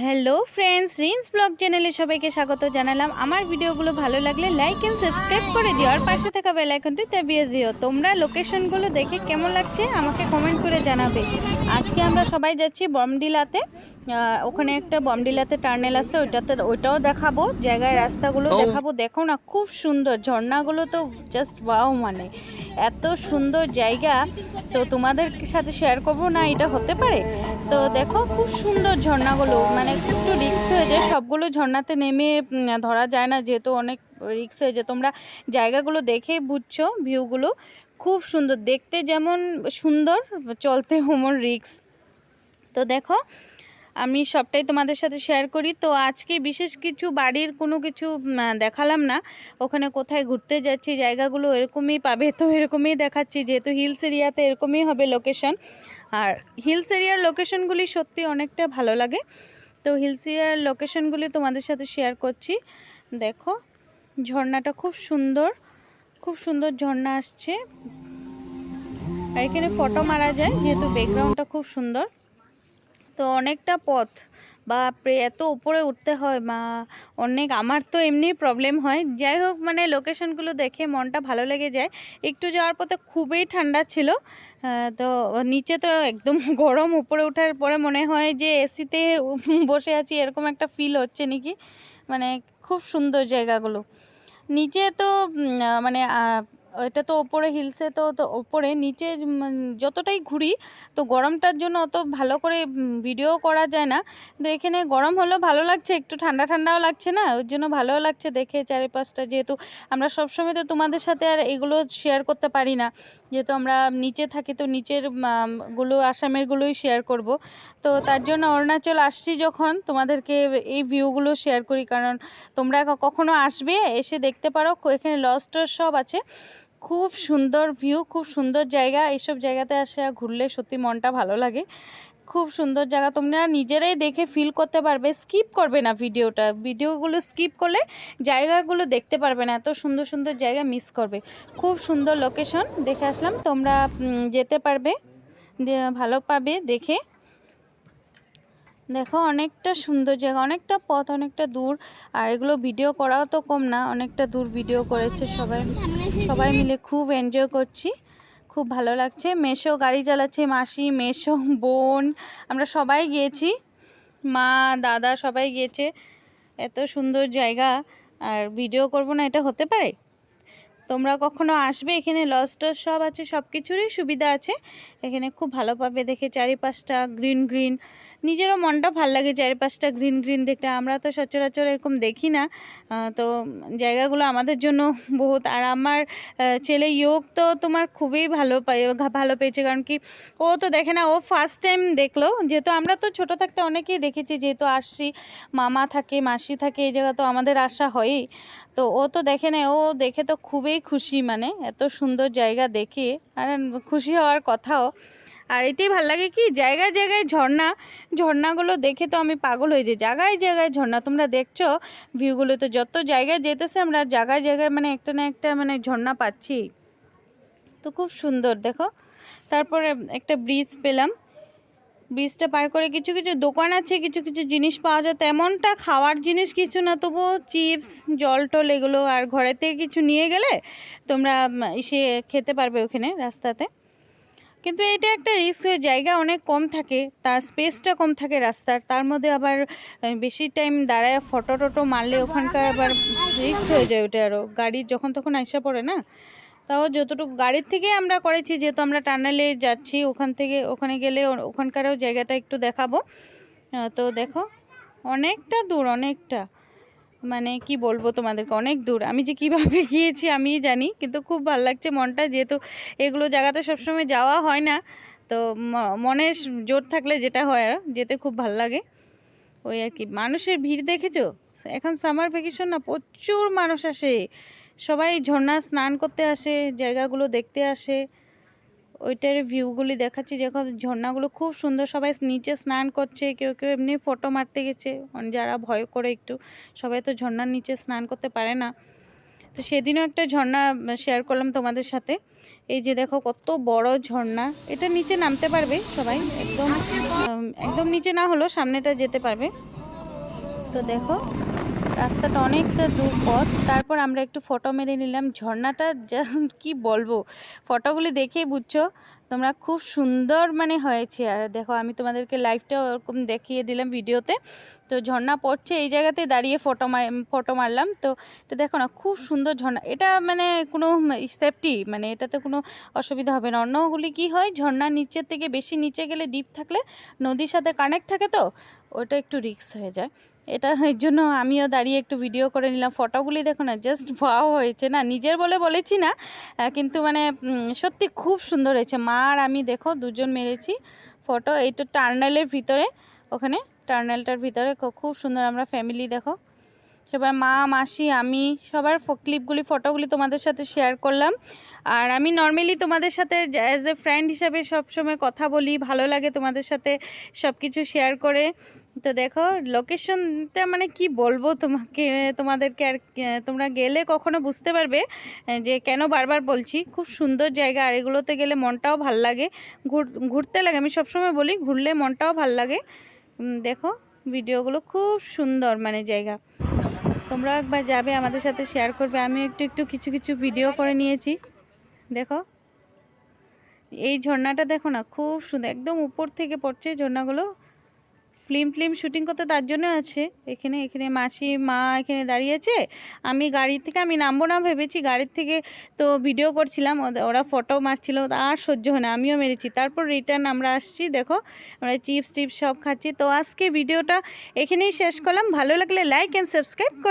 Hello friends rinse blog চ্যানেলে সবাইকে স্বাগত জানালাম। আমার ভিডিওগুলো ভালো লাগলে লাইক অ্যান্ড সাবস্ক্রাইব করে দিও। আর পাশে থাকা বেল আইকনটি চাপিয়ে দিও। তোমরা লোকেশনগুলো দেখে কেমন লাগছে আমাকে কমেন্ট করে জানাবে। আজকে আমরা সবাই যাচ্ছি বমডিলাতে। ওখানে একটা বমডিলাতে টার্নেল আছে ওইটাতে ওইটাও দেখাবো। জায়গায় রাস্তাগুলো দেখাবো। দেখো না খুব সুন্দর। ঝর্ণাগুলো তো জাস্ট ওয়াও মানে। এত সুন্দর জায়গা। তো তোমাদের সাথে শেয়ার করব না, এটা হতে পারে? তো দেখো, খুব সুন্দর ঝর্ণাগুলো। মানে একটু রিক্স হয়ে যায়। সবগুলো ঝর্ণাতে নেমে ধরা যায় না। যেহেতু অনেক রিক্স হয়ে যায়। তোমরা জায়গাগুলো দেখেই বুঝছ ভিউগুলো খুব সুন্দর। দেখতে যেমন সুন্দর চলতে হোমন রিক্স তো দেখো আমি সবটাই তোমাদের সাথে শেয়ার করি। তো আজকে বিশেষ কিছু বাড়ির কোনো কিছু দেখালাম না। ওখানে কোথায় ঘুরতে যাচ্ছি, জায়গাগুলো এরকমই পাবে তো এরকমই দেখাচ্ছি। যেহেতু হিলস এরিয়াতে এরকমই হবে লোকেশন আর হিলস এরিয়ার লোকেশনগুলি সত্যি অনেকটা ভালো লাগে। তো হিলস এরিয়ার লোকেশনগুলি তোমাদের সাথে শেয়ার করছি। দেখো, ঝর্ণাটা খুব সুন্দর। খুব সুন্দর ঝর্ণা আসছে। আর এখানে ফটো মারা যায়, যেহেতু ব্যাকগ্রাউন্ডটা খুব সুন্দর। তো অনেকটা পথ। বা এত উপরে উঠতে হয় বা অনেক, আমার তো এমনি প্রবলেম হয়। যাই হোক মানে লোকেশনগুলো দেখে মনটা ভালো লেগে যায়। একটু যাওয়ার পথে খুবই ঠান্ডা ছিল। তো নিচে তো একদম গরম, উপরে ওঠার পরে মনে হয় যে এসিতে বসে আছি, এরকম একটা ফিল হচ্ছে নাকি? মানে খুব সুন্দর জায়গাগুলো। নিচে তো মানে এটা তো ওপরে হিলসে তো তো ওপরে নিচে যতটাই ঘুরি, তো গরমটার জন্য অত ভালো করে ভিডিও করা যায় না। তো এখানে গরম হলেও ভালো লাগছে, একটু ঠান্ডা ঠান্ডাও লাগছে না? ওর জন্য ভালোও লাগছে দেখে চারিপাশটা, যেহেতু আমরা সবসময় তো তোমাদের সাথে আর এগুলো শেয়ার করতে পারি না। যেহেতু আমরা নিচে থাকি, তো নিচেরগুলো আসামেরগুলোই শেয়ার করব। তো তার জন্য অরুণাচল আসছি যখন, তোমাদেরকে এই ভিউগুলো শেয়ার করি। কারণ তোমরা কখনো আসবে, এসে দেখতে পারো, এখানে লস্টর সব আছে। খুব সুন্দর ভিউ খুব সুন্দর জায়গা। এইসব জায়গাতে আসে ঘুরলে সত্যি মনটা ভালো লাগে। খুব সুন্দর জায়গা। তোমরা নিজেরাই দেখে ফিল করতে পারবে। স্কিপ করবে না ভিডিওটা ভিডিওগুলো স্কিপ করলে জায়গাগুলো দেখতে পারবে না। এত সুন্দর সুন্দর জায়গা মিস করবে। খুব সুন্দর লোকেশন দেখে আসলাম। তোমরা যেতে পারবে। ভালো পাবে দেখে। দেখো, অনেকটা সুন্দর জায়গা, অনেকটা পথ, অনেকটা দূর। আর এগুলো ভিডিও করাও তো কম না, অনেকটা দূর ভিডিও করেছে সবাই। সবাই মিলে খুব এনজয় করছি। খুব ভালো লাগছে। মেশো গাড়ি চালাচ্ছে, মাসি মেশো বোন, আমরা সবাই গিয়েছি। মা, দাদা সবাই গিয়েছে। এত সুন্দর জায়গা। আর ভিডিও করব না, এটা হতে পারে? তোমরা কখনো আসবে? এখানে লস্টার সব আছে সব কিছুরই সুবিধা আছে। এখানে খুব ভালো পাবে দেখে, চারিপাশটা গ্রিন গ্রিন। নিজেরও মনটা ভালো লাগে চারিপাশটা গ্রিন গ্রিন দেখতে। আমরা তো সচরাচর এরকম দেখি না। তো জায়গাগুলো আমাদের জন্য বহুত। আর আমার ছেলে ইয়োগ তো তোমার খুবই ভালো ভালো পেয়েছে। কারণ কি, ও তো দেখে না, ও ফার্স্ট টাইম দেখল। যেহেতু আমরা তো ছোট থাকতে অনেকেই দেখেছি, যেহেতু আসছি মামা থাকে, মাসি থাকে, এই জায়গা তো আমাদের আসা হয়ই। তো ও তো দেখে না ও দেখে তো খুবই খুশি মানে এত সুন্দর জায়গা দেখে। আর খুশি হওয়ার কথাও। আর এটাই ভালো লাগে কি, জায়গায় জায়গায় ঝর্ণা, ঝর্ণাগুলো দেখে তো আমি পাগল হয়ে যাই। জায়গায় জায়গায় ঝর্ণা, তোমরা দেখছ ভিউগুলো, তো যত জায়গায় যেতেছে আমরা জায়গায় জায়গায় মানে একটা না একটা মানে ঝর্ণা পাচ্ছি। তো খুব সুন্দর, দেখো। তারপরে একটা ব্রিজ পেলাম। ব্রিজটা পার করে কিছু কিছু দোকান আছে, কিছু কিছু জিনিস পাওয়া যায়। তেমনটা খাওয়ার জিনিস কিছু না, তবুও চিপস, জল টল এগুলো আর ঘরে থেকে কিছু নিয়ে গেলে তোমরা এসে খেতে পারবে ওখানে রাস্তাতে। কিন্তু এটা একটা রিস্ক জায়গা, অনেক কম থাকে, তার স্পেসটা কম থাকে রাস্তার। তার মধ্যে আবার বেশি টাইম দাঁড়ায় ফটো টটো মারলে ওখানকার আবার রিস্ক হয়ে যায় ওটা আরও গাড়ি যখন তখন আইসা পড়ে না তাও যতটুকু, গাড়ির থেকে আমরা করেছি, যেহেতু আমরা টানেলে যাচ্ছি, ওখান থেকে, ওখানে গেলে ওখানকারও জায়গাটা একটু দেখাবো। তো দেখো, অনেকটা দূর, অনেকটা। মানে কি বলব তোমাদেরকে, অনেক দূর। আমি যে কীভাবে গিয়েছি আমিই জানি, কিন্তু খুব ভালো লাগছে মনটা, যেহেতু এগুলো জায়গাতে সবসময় যাওয়া হয় না, তো ম- মনে জোর থাকলে যেটা হয় আর, যেতে খুব ভালো লাগে। ওই আর কি, মানুষের ভিড় দেখেছ? এখন সামার ভ্যাকেশন না, প্রচুর মানুষ আসে। সবাই ঝর্ণা স্নান করতে আসে, জায়গাগুলো দেখতে আসে। ওইটার ভিউগুলি দেখাচ্ছি যখন ঝর্ণাগুলো খুব সুন্দর, সবাই নিচে স্নান করছে, কেউ কেউ এমনি ফটো মারতে গেছে। যারা ভয় করে একটু, সবাই তো ঝর্ণার নিচে স্নান করতে পারে না। তো সেদিনও একটা ঝর্ণা শেয়ার করলাম তোমাদের সাথে। এই যে দেখো কত বড় ঝর্ণা। এটা নিচে নামতে পারবে সবাই, একদম একদম নিচে না হলেও সামনেটা যেতে পারবে। তো দেখো রাস্তাটা অনেকটা দূর পথ তারপর আমরা একটু ফটো মেরে নিলাম। ঝর্ণাটা কি বলব? ফটোগুলি দেখেই বুঝছ? তোমরা খুব সুন্দর মানে হয়েছে। আর দেখো, আমি তোমাদেরকে লাইভটা ওরকম দেখিয়ে দিলাম ভিডিওতে তো ঝর্ণা পড়ছে, এই জায়গাতে দাঁড়িয়ে ফটো ফটো মারলাম। তো তো দেখো না, খুব সুন্দর ঝর্ণা। এটা মানে কোনো সেফটি মানে এটাতে কোনো অসুবিধা হবে না। অন্যগুলি কি হয়, ঝর্ণার নিচের থেকে বেশি নিচে গেলে ডিপ থাকলে নদীর সাথে কানেক্ট থাকে তো, ওটা একটু রিক্স হয়ে যায়। এটা এর জন্য আমিও দাঁড়িয়ে একটু ভিডিও করে নিলাম। ফটোগুলি দেখো না জাস্ট ভাও হয়েছে না। নিজের বলে বলেছি না কিন্তু মানে সত্যি খুব সুন্দর হয়েছে। মা আর আমি দেখো, দুজন মেরেছি ফটো এই তো টার্নালের ভিতরে ওখানে টার্নেলটার ভিতরে। খুব সুন্দর আমরা ফ্যামিলি দেখো। সবাই মা, মাসি, আমি, সবার ক্লিপগুলি ফটোগুলি তোমাদের সাথে শেয়ার করলাম। আর আমি নর্মালি তোমাদের সাথে অ্যাজ এ ফ্রেন্ড হিসাবে সবসময় কথা বলি, ভালো লাগে তোমাদের সাথে সব কিছু শেয়ার করে। তো দেখো লোকেশনটা মানে কি বলব তোমাকে? তোমাদেরকে আর তোমরা গেলে কখনো বুঝতে পারবে যে কেন বারবার বলছি। খুব সুন্দর জায়গা, আর এগুলোতে গেলে মনটাও ভালো লাগে। ঘুর, ঘুরতে লাগে, আমি সবসময় বলি, ঘুরলে মনটাও ভালো লাগে। দেখো, ভিডিওগুলো খুব সুন্দর মানে জায়গা। তোমরা একবার যাবে, আমাদের সাথে শেয়ার করবে। আমি একটু একটু কিছু কিছু ভিডিও করে নিয়েছি। দেখো, এই ঝর্ণাটা দেখো না, খুব সুন্দর, একদম উপর থেকে পড়ছে ঝর্ণাগুলো। ফিল্ম ফিল্ম শুটিং করতে তার জন্য আছে। এখানে এখানে মাসি, মা এখানে দাঁড়িয়ে আছে। আমি গাড়ি থেকে, আমি নামবো না ভেবেছি, গাড়ির থেকে তো ভিডিও করছিলাম ওরা ফটো মারছিল আর সহ্য হয় না, আমিও মেরেছি। তারপর রিটার্ন আমরা আসছি, দেখো, আমরা চিপস টিপস সব খাচ্ছি। তো আজকে ভিডিওটা এখানেই শেষ করলাম। ভালো লাগলে লাইক অ্যান্ড সাবস্ক্রাইব করে